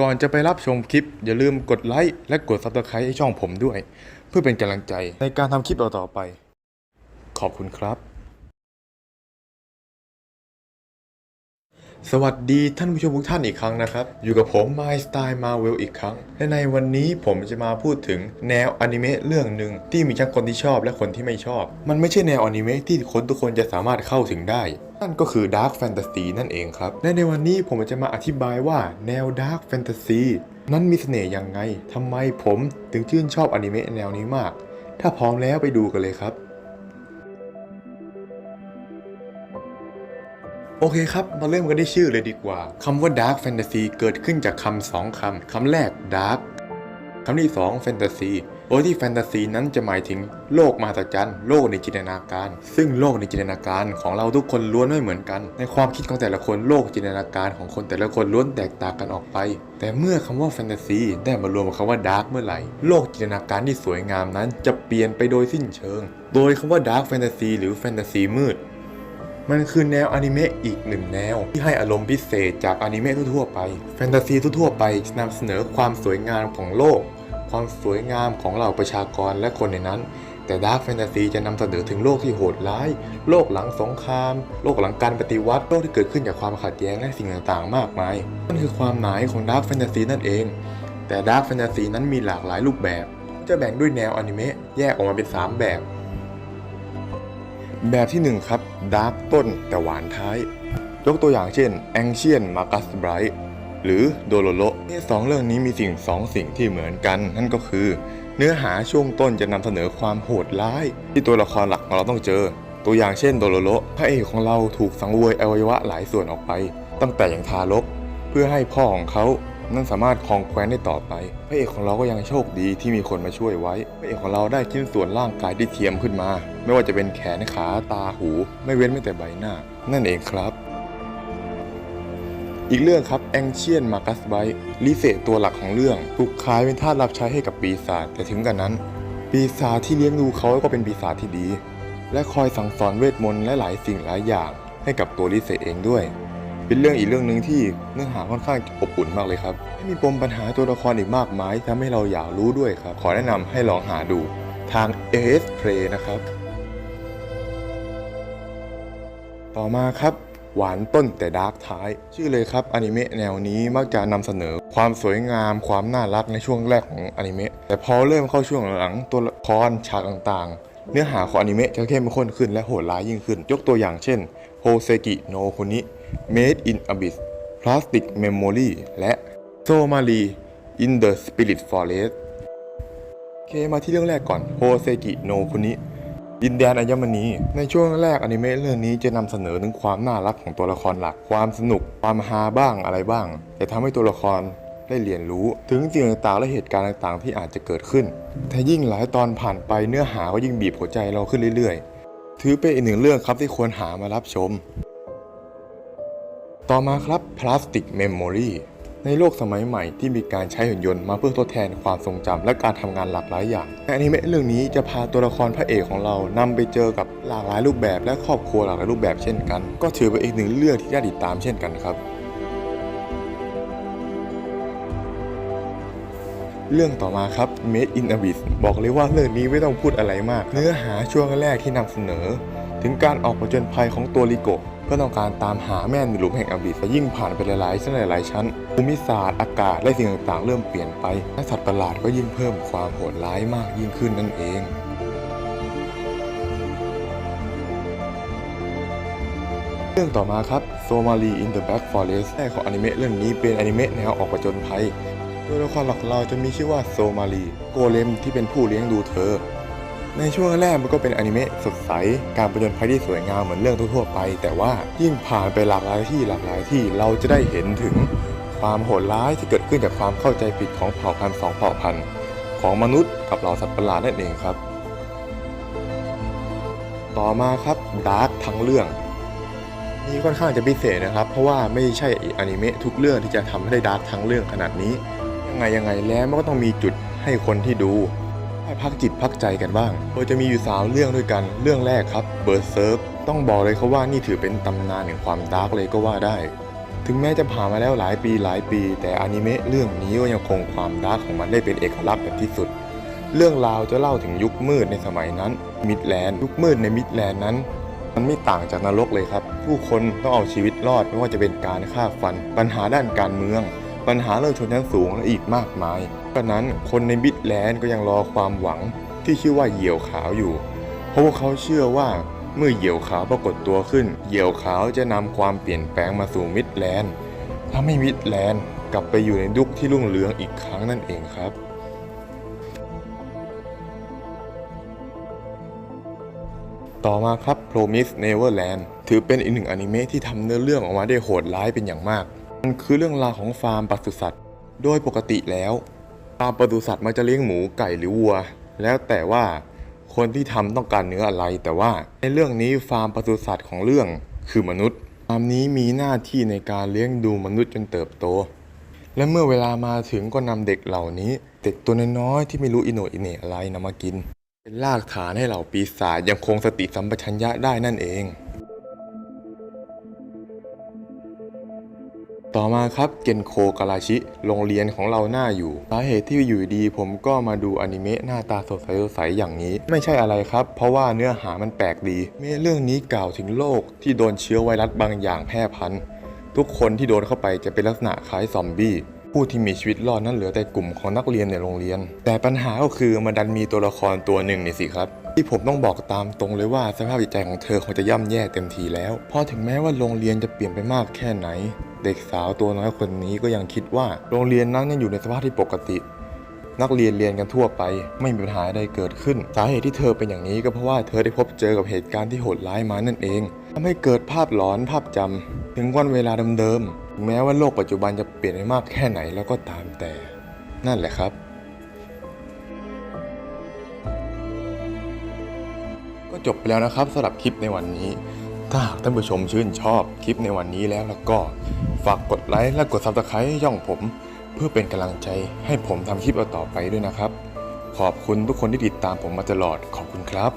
ก่อนจะไปรับชมคลิป อย่าลืมกดไลค์และกด subscribe ให้ช่องผมด้วย เพื่อเป็นกำลังใจในการทำคลิปต่อๆไป ขอบคุณครับ สวัสดีท่านผู้ชมทุกท่านอีกครั้งนะครับ อยู่กับผม My Style Marvel อีกครั้ง และในวันนี้ผมจะมาพูดถึงแนวอนิเมะเรื่องหนึ่งที่มีทั้งคนที่ชอบและคนที่ไม่ชอบ มันไม่ใช่แนวอนิเมะที่คนทุกคนจะสามารถเข้าถึงได้ นั่นก็คือ Dark Fantasy นั่นเองครับ และในวันนี้ผมจะมาอธิบายว่าแนว Dark Fantasy นั้นมีเสน่ห์ยังไงทำไมผมถึงชื่นชอบอนิเมะแนวนี้มาก ถ้าพร้อมแล้วไปดูกันเลยครับ โอเคครับ มาเริ่มกันที่ชื่อเลยดีกว่า คำว่า Dark Fantasy เกิดขึ้นจากคำสองคำ คำแรก Dark คำที่สอง Fantasy โดยที่แฟนตาซีนั้นจะหมายถึงโลกมหัศจรรย์โลกในจินตนาการ ซึ่งโลกในจินตนาการของเราทุกคนล้วนไม่เหมือนกัน ในความคิดของแต่ละคนโลกจินตนาการของคนแต่ละคนล้วนแตกต่างกันออกไป แต่เมื่อคำว่าแฟนตาซีได้มารวมกับคำว่าดาร์กเมื่อไหร่ โลกจินตนาการที่สวยงามนั้นจะเปลี่ยนไปโดยสิ้นเชิง โดยคำว่าดาร์กแฟนตาซีหรือแฟนตาซีมืด มันคือแนวอนิเมะอีกหนึ่งแนว ที่ให้อารมณ์พิเศษจากอนิเมะทั่วๆไป แฟนตาซีทั่วๆไปนำเสนอความสวยงามของโลก ความสวยงามของเหล่าประชากรและคนในนั้น แต่ดาร์ f แฟนตาซีจะนำเสนอถึงโลกที่โหดร้าย โลกหลังสงคราม โลกหลังการปฏิวัติ โลกที่เกิดขึ้นจากความขัดแย้งและสิ่งต่างๆ มากมายนั่นคือความหมายของดาร์ f แฟนตาซีนั่นเอง แต่ดาร์ f แฟนตาซีนั้นมีหลากหลายรูปแบบ จะแบ่งด้วยแนวอนิเมะแยกออกมาเป็น 3 แบบ แบบที่ 1 ครับดาร์กต้นแต่หวานท้าย ยกตัวอย่างเช่น Ancient Marcus Bright หรือโดโลโลที่สองเรื่องนี้มีสิ่งสองสิ่งที่เหมือนกัน นั่นก็คือ เนื้อหาช่วงต้นจะนำเสนอความโหดร้าย ที่ตัวละครหลักของเราต้องเจอ ตัวอย่างเช่นโดโลโลพระเอกของเราถูกสังเวยอวัยวะหลายส่วนออกไป ตั้งแต่อย่างทารก เพื่อให้พ่อของเขา นั้นสามารถครองแคว้นได้ต่อไป พระเอกของเราก็ยังโชคดีที่มีคนมาช่วยไว้ พระเอกของเราได้ชิ้นส่วนร่างกายที่เทียมขึ้นมา ไม่ว่าจะเป็นแขนขาตาหู ไม่เว้นแม้แต่ใบหน้า นั่นเองครับอีกเรื่องครับแองเชียนมากัสไบลิเซตัวหลักของเรื่องถูกขายเป็นทาสรับใช้ให้กับปีศาจแต่ถึงกันนั้น ปีศาจที่เลี้ยงดูเขาก็เป็นปีศาจที่ดี และคอยสั่งสอนเวทมนต์และหลายสิ่งหลายอย่างให้กับตัวลิเซเองด้วย เป็นเรื่องอีกเรื่องหนึ่งที่เนื้อหาค่อนข้างอบอุ่นมากเลยครับไม่มีปมปัญหาตัวละครอีกมากมายที่ทำให้เราอยากรู้ด้วยครับ ขอแนะนำให้ลองหาดูทาง AS Play นะครับ ต่อมาครับหวานต้นแต่ดาร์กท้าย ชื่อเลยครับอนิเมะแนวนี้มักจะนำเสนอความสวยงามความน่ารักในช่วงแรกของอนิเมะแต่พอเริ่มเข้าช่วงหลังตัวละครฉากต่างๆ เนื้อหาของอนิเมะจะเข้มข้นขึ้นและโหดร้ายยิ่งขึ้น ยกตัวอย่างเช่นโฮเซกิโนคุนิ Made in Abyss Plastic Memory และ s o m a r i in the Spirit Forest เคมาที่เรื่องแรกก่อนโฮเซกิโนคุนิดินแดนอัญมณี ในช่วงแรกอนิเมะเรื่องนี้จะนำเสนอถึงความน่ารักของตัวละครหลัก ความสนุก ความฮาบ้างอะไรบ้าง แต่ทำให้ตัวละครได้เรียนรู้ถึงสิ่งต่างๆและเหตุการณ์ต่างๆ ที่อาจจะเกิดขึ้น แต่ยิ่งหลายตอนผ่านไปเนื้อหาก็ยิ่งบีบหัวใจเราขึ้นเรื่อยๆ ถือเป็นอีกหนึ่งเรื่องครับที่ควรหามารับชม ต่อมาครับ Plastic Memory ในโลกสมัยใหม่ที่มีการใช้หุ่นยนต์มาเพื่อทดแทนความทรงจำและการทำงานหลากหลายอย่างในอนิเมะเรื่องนี้จะพาตัวละครพระเอกของเรานำไปเจอกับหลากหลายรูปแบบ และครอบครัวหลากหลายรูปแบบเช่นกัน ก็ถือเป็นอีกหนึ่งเรื่องที่น่าติดตามเช่นกันครับ เรื่องต่อมาครับ Made in Abyss บอกเลยว่าเรื่องนี้ไม่ต้องพูดอะไรมาก เนื้อหาช่วงแรกที่นำเสนอ ถึงการออกผจญภัยของตัวลิโก พื่อต้องการตามหาแม่ในหลุมแห่งอบิสยิ่งผ่านไปหลายๆชั้นหลายๆชั้นภูมิศาสตร์อากาศและสิ่งต่างๆ เริ่มเปลี่ยนไปและสัตว์ประหลาดก็ยิ่งเพิ่มความโหดร้ายมากยิ่งขึ้นนั่นเองเรื่องต่อมาครับ Somali in the Black Forest แรกของอนิเมะเรื่องนี้เป็นอนิเมะแนวออกผจญภัยตัวละครหลักเราจะมีชื่อว่าโซมาลีโกเลมที่เป็นผู้เลี้ยงดูเธอ ในช่วงแรกมันก็เป็นอนิเมะสดใส การประจนภัยที่สวยงามเหมือนเรื่องทั่วๆไป แต่ว่ายิ่งผ่านไปหลากหลายที่หลากหลายที่เราจะได้เห็นถึงความโหดร้ายที่เกิดขึ้นจากความเข้าใจผิดของเผ่าพันธุ์สองเผ่าพันธุ์ของมนุษย์กับเหล่าสัตว์ประหลาดนั่นเองครับ ต่อมาครับดาร์กทั้งเรื่องนี่ค่อนข้างจะพิเศษนะครับ เพราะว่าไม่ใช่อนิเมะทุกเรื่องที่จะทำให้ได้ดาร์กทั้งเรื่องขนาดนี้ ยังไงยังไงแล้วมันก็ต้องมีจุดให้คนที่ดู ได้พักจิตพักใจกันบ้าง โดยจะมีอยู่สามเรื่องด้วยกัน เรื่องแรกครับเบิร์ดเซิร์ฟต้องบอกเลยเขาว่านี่ถือเป็นตำนานแห่งความดาร์กเลยก็ว่าได้ ถึงแม้จะผ่านมาแล้วหลายปีหลายปี แต่อนิเมะเรื่องนี้ก็ยังคงความดาร์กของมันได้เป็นเอกลักษณ์แบบที่สุด เรื่องราวจะเล่าถึงยุคมืดในสมัยนั้น มิดแลนด์ยุคมืดในมิดแลนด์นั้นมันไม่ต่างจากนรกเลยครับ ผู้คนต้องเอาชีวิตรอดไม่ว่าจะเป็นการฆ่าฟัน ปัญหาด้านการเมือง ปัญหาเรื่องชนชั้นสูงและอีกมากมายเพราะนั้นคนในมิดแลนด์ก็ยังรอความหวังที่ชื่อว่าเหยี่ยวขาวอยู่ เพราะว่าเขาเชื่อว่าเมื่อเหยี่ยวขาวปรากฏตัวขึ้น เหยี่ยวขาวจะนำความเปลี่ยนแปลงมาสู่มิดแลนด์ทำให้มิดแลนด์กลับไปอยู่ในยุคที่รุ่งเรืองอีกครั้งนั่นเองครับต่อมาครับ Promise Neverland ถือเป็นอีกหนึ่งอนิเมะที่ทำเนื้อเรื่องออกมาได้โหดร้ายเป็นอย่างมาก มันคือเรื่องราวของฟาร์มปศุสัตว์ โดยปกติแล้วฟาร์มปศุสัตว์มันจะเลี้ยงหมูไก่หรือวัว แล้วแต่ว่าคนที่ทำต้องการเนื้ออะไร แต่ว่าในเรื่องนี้ฟาร์มปศุสัตว์ของเรื่องคือมนุษย์ฟาร์มนี้มีหน้าที่ในการเลี้ยงดูมนุษย์จนเติบโต และเมื่อเวลามาถึงก็นำเด็กเหล่านี้ เด็กตัวน้อยๆที่ไม่รู้อิโนอิเน่อะไรนำมากิน เป็นรากฐานให้เหล่าปีศาจยังคงสติสัมปชัญญะได้นั่นเอง ต่อมาครับเกนโคการาชิ โรงเรียนของเราหน้าอยู่สาเหตุที่อยู่ดีผมก็มาดูอนิเมะหน้าตาสดใสสดใสอย่างนี้ ไม่ใช่อะไรครับ เพราะว่าเนื้อหามันแปลกดี เมะเรื่องนี้กล่าวถึงโรคที่โดนเชื้อไวรัสบางอย่างแพร่พันธุ์ทุกคนที่โดนเข้าไปจะเป็นลักษณะคล้ายซอมบี้ผู้ที่มีชีวิตรอดนั้นเหลือแต่กลุ่มของนักเรียนในโรงเรียน แต่ปัญหาก็คือมันดันมีตัวละครตัวหนึ่งนี่สิครับ ที่ผมต้องบอกตามตรงเลยว่าสภาพจิตใจของเธอคงจะย่ำแย่เต็มทีแล้วเพราะถึงแม้ว่าโรงเรียนจะเปลี่ยนไปมากแค่ไหน เด็กสาวตัวน้อยคนนี้ก็ยังคิดว่า โรงเรียนนั้นยังอยู่ในสภาพที่ปกติ นักเรียนเรียนกันทั่วไป ไม่มีปัญหาใดเกิดขึ้น สาเหตุที่เธอเป็นอย่างนี้ก็เพราะว่าเธอได้พบเจอกับเหตุการณ์ที่โหดร้ายมานั่นเองทำให้เกิดภาพหลอนภาพจำถึงวันเวลาเดิมๆแม้ว่าโลกปัจจุบันจะเปลี่ยนไปมากแค่ไหนแล้วก็ตามแต่ นั่นแหละครับก็จบไปแล้วนะครับสำหรับคลิปในวันนี้ ถ้าหากท่านผู้ชมชื่นชอบคลิปในวันนี้แล้วแล้วก็ฝากกดไลค์และกดซับสไครต์ย่องผม เพื่อเป็นกำลังใจให้ผมทำคลิปต่อไปด้วยนะครับ ขอบคุณทุกคนที่ติดตามผมมาตลอดขอบคุณครับ